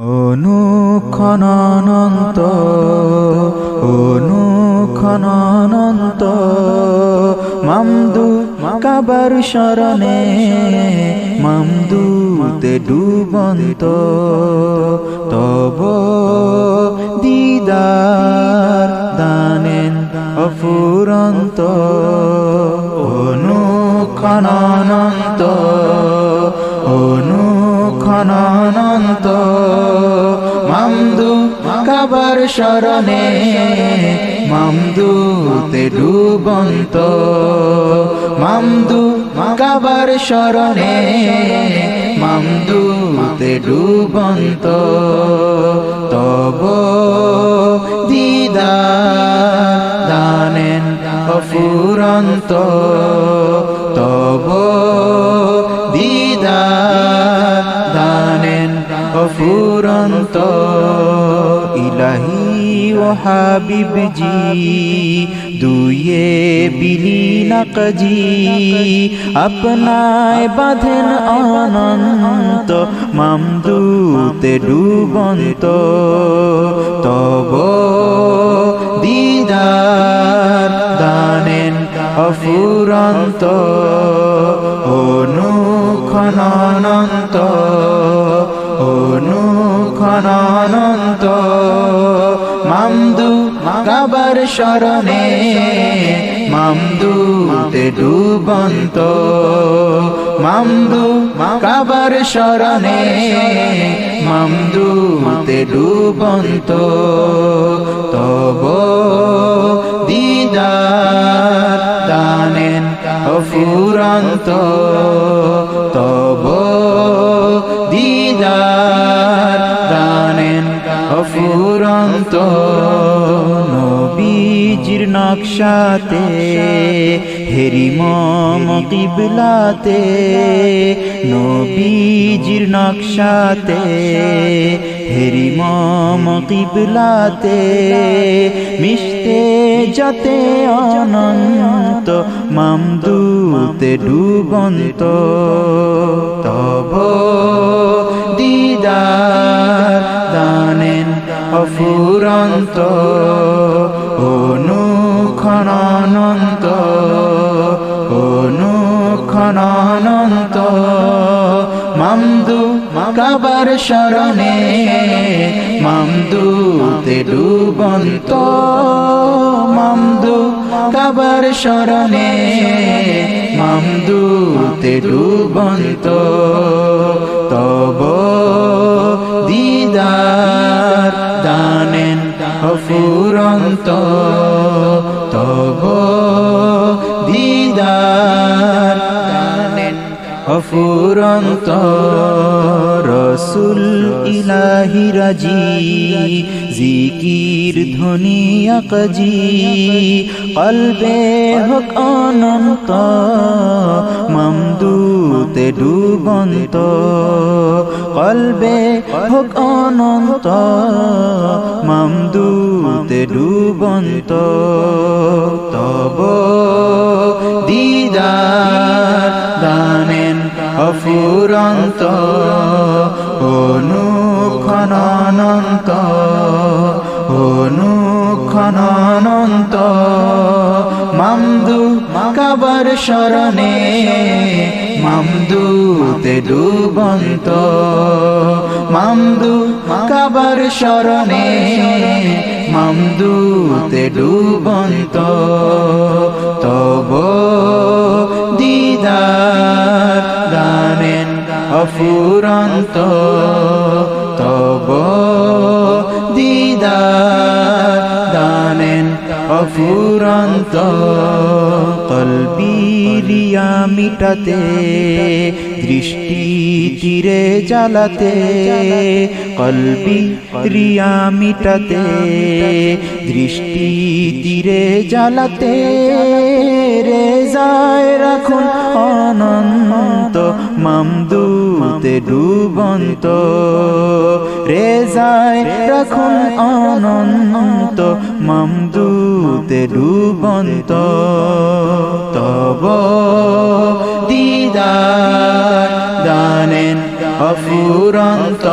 অনুক্ষণানন্ত অনুক্ষণানন্ত মামদু কাবার শরণে মামদুতে ডুবন্ত। তব দিদার দানেন অফুরন্ত। অনুক্ষণানন্ত কাবার শরণে মামদুতে ডুবন্ত। মামদু কাবার শরণে মামদুতে ডুবন্ত। তব দিদা দানেন অফুরন্ত। ও হাবিব জি দুয়ে বিলীন কজি আপনায় বাঁধেন অনন্ত, মামদুতে ডুবন্ত। তব দিদার দানেন অফুরন্ত অনুক্ষণানন্ত অনুক্ষণানন্ত গাবার শরণে মামদুতে ডুবন্ত। মামদু কাবার শরণে মামদুতে ডুবন্ত। তব দিদার দানেন অফুরন্ত। নকশাতে, হেরি মম কিবলাতে, নবীজির নকশাতে, হেরি মম কিবলাতে, মিশতে যাতে অনন্ত, মামদুতে ডুবন্ত, তব দিদার দানেন অফুরন্ত। মামদু কাবার শরণে মামদুতে ডুবন্ত। মামদু কাবার শরণে মামদুতে ডুবন্ত। তব দিদার দানেন অফুরন্ত অফুরন্ত রসুল ইলাহি রাজি, জিকির ধ্বনি আকজি, কলবে হোক অনন্ত, মামদুতে ডুবন্ত, কলবে হোক অনন্ত, মামদুতে ডুবন্ত, তব অফুরন্ত অনুক্ষণানন্ত অনুক্ষণানন্ত। মামদু কাবার শরণে মামদুতে ডুবন্ত। মামদু কাবার শরণে মামদুতে ডুবন্ত। তব অফুরন্ত তব দিদার দানেন অফুরন্ত কলবিরিয়া মিটাতে, দৃষ্টি তীরে জ্বালাতে, কলবি রিয়া মিটাতে, দৃষ্টি তীরে জ্বালাতে। রে যায় রাখুন অনন্ত মামদুতে ডুবন্ত। রেজায় রাখুন অনন্ত মামদুতে ডুবন্ত। তব দিদার দানেন অফুরন্ত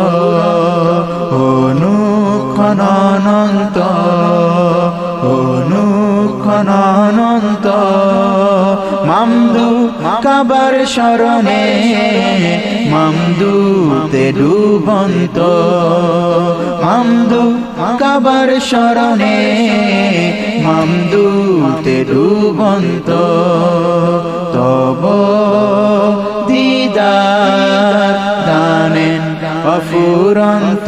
অনুক্ষণানন্ত মামদু কাবার শরণে মামদুতে ডুবন্ত। মামদু কাবার শরণে মামদুতে ডুবন্ত। তব দিদার দানেন অফুরন্ত।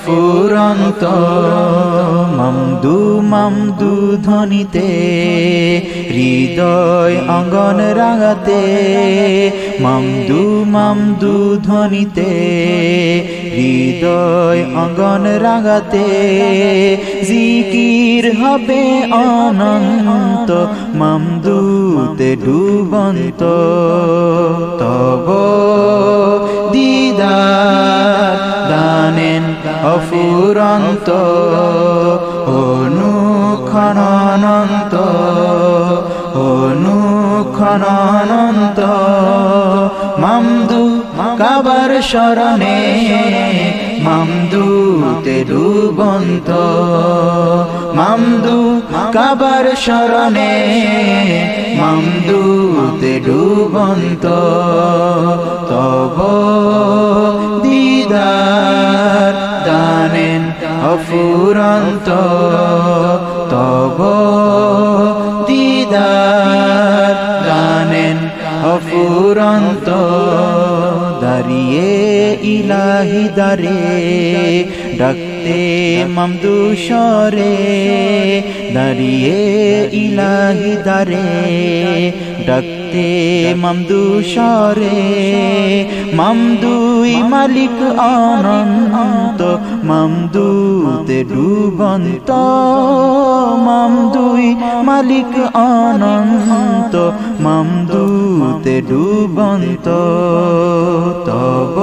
অফুরন্ত মামদু মামদু ধ্বনিতে, হৃদয় অঙ্গন রাগাতে মামদু মামদু ধ্বনিতে, হৃদয় অঙ্গন রাগাতে জিকির হবে অনন্ত মামদুতে ডুবন্ত। শরণে মামদুতে ডুবন্ত। মামদু কাবার শরণে মামদুতে ডুবন্ত। তব দিদার দানেন অফুরন্ত। তব দিদার দানেন অফুরন্ত। দাঁড়িয়ে ইলাহি দারে, ডাকতে মামদুসরে দাঁড়িয়ে ইলাহি দারে, ডাকতে মামদুসরে মামদুই মালিক আনন্ত মামদুতে ডুবন্ত মামদুই মালিক আনন্ত মামদুতে ডুবন্ত তব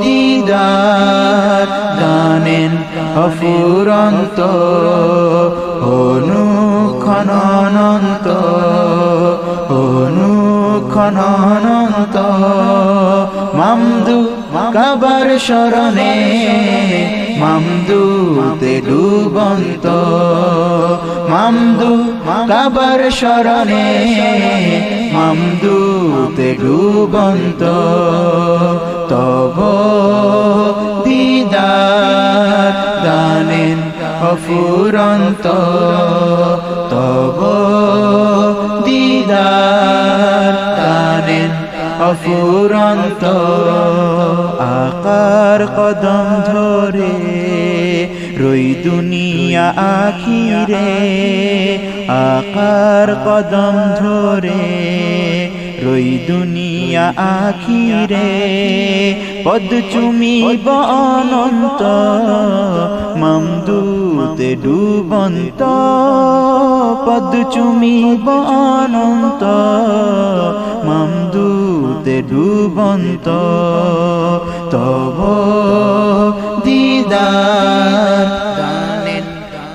দিদার দানেন অফুরন্ত অনুক্ষণানন্ত অনুক্ষণানন্ত মামদু কাবার শরণে মামদুতে ডুবন্ত। মামদু কাবার শরণে মামদুতে ডুবন্ত। তব দিদার দানেন অফুরন্ত। তব দিদার দানেন অফুরন্ত। আকার কদম ধরে রই দুনিয়া আখিরে, আকার কদম ধরে রই দুনিয়া আখিরে। পদ চুমি অনন্ত, মামদুতে ডুবন্ত। পদ চুমি অনন্ত, মামদুতে ডুবন্ত, তব দিদার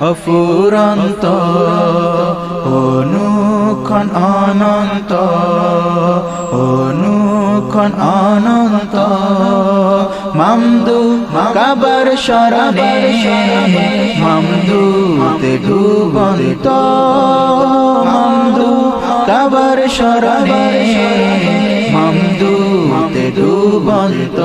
অফুরন্ত, অনুক্ষণ অনন্ত অনুক্ষণ অনন্ত। মামদু কাবার শরণে, মামদুতে ডুবন্ত, মামদু কাবার শরণে। মামদুতে ডুবন্ত